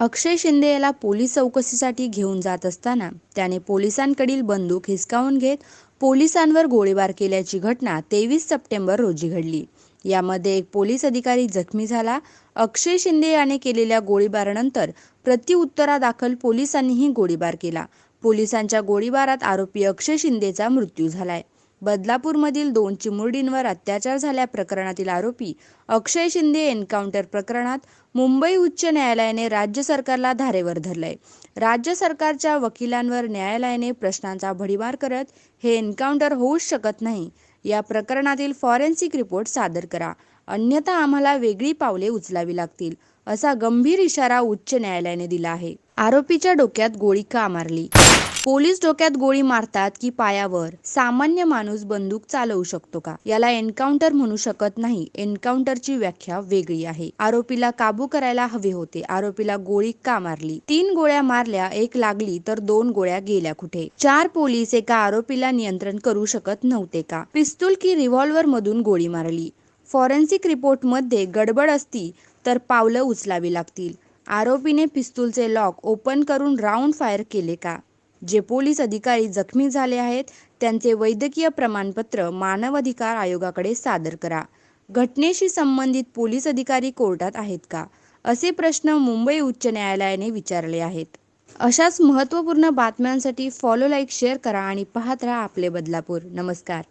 अक्षय शिंदे याला पोलीस चौकशीसाठी घेऊन जात असताना त्याने पोलिसांकडील बंदूक हिसकावून घेत पोलिसांवर गोळीबार केल्याची घटना तेवीस सप्टेंबर रोजी घडली. यामध्ये एक पोलीस अधिकारी जखमी झाला. अक्षय शिंदे याने केलेल्या गोळीबारानंतर प्रत्युत्तरादाखल पोलिसांनीही गोळीबार केला. पोलिसांच्या गोळीबारात आरोपी अक्षय शिंदेचा मृत्यू झालाय. बदलापूरमधील दोन चिमुरडींवर अत्याचार झाल्या प्रकरणातील आरोपी अक्षय शिंदे एन्काउंटर प्रकरणात मुंबई उच्च न्यायालयाने राज्य सरकारला धारेवर धरलंय. राज्य सरकारच्या वकिलांवर न्यायालयाने प्रश्नांचा भडीमार करत हे एन्काउंटर होऊच शकत नाही. या प्रकरणातील फॉरेन्सिक रिपोर्ट सादर करा. अन्यथा आम्हाला वेगळी पावले उचलावी लागतील असा गंभीर इशारा उच्च न्यायालयाने दिला आहे. आरोपीच्या डोक्यात गोळी का मारली? पोलीस डोक्यात गोळी मारतात की पायावर. सामान्य माणूस बंदूक चालवू शकतो का? याला एन्काउंटर म्हणू शकत नाही. एन्काउंटरची व्याख्या वेगळी आहे. आरोपीला काबू करायला हवे होते. आरोपीला गोळी का मारली? तीन गोळ्या मारल्या एक लागली तर दोन गोळ्या गेल्या कुठे? चार पोलीस एका आरोपीला नियंत्रण करू शकत नव्हते का? पिस्तूल की रिव्हॉल्वर मधून गोळी मारली? फॉरेन्सिक रिपोर्टमध्ये गडबड असती तर पावलं उचलावी लागतील. आरोपीने पिस्तूलचे लॉक ओपन करून राऊंड फायर केले का? जे पोलीस अधिकारी जखमी झाले आहेत त्यांचे वैद्यकीय प्रमाणपत्र मानवाधिकार आयोगाकडे सादर करा. घटनेशी संबंधित पोलीस अधिकारी कोर्टात आहेत का? असे प्रश्न मुंबई उच्च न्यायालयाने विचारले आहेत. अशाच महत्त्वपूर्ण बातम्यांसाठी फॉलो लाईक शेअर करा आणि पाहत राहा आपले बदलापूर. नमस्कार.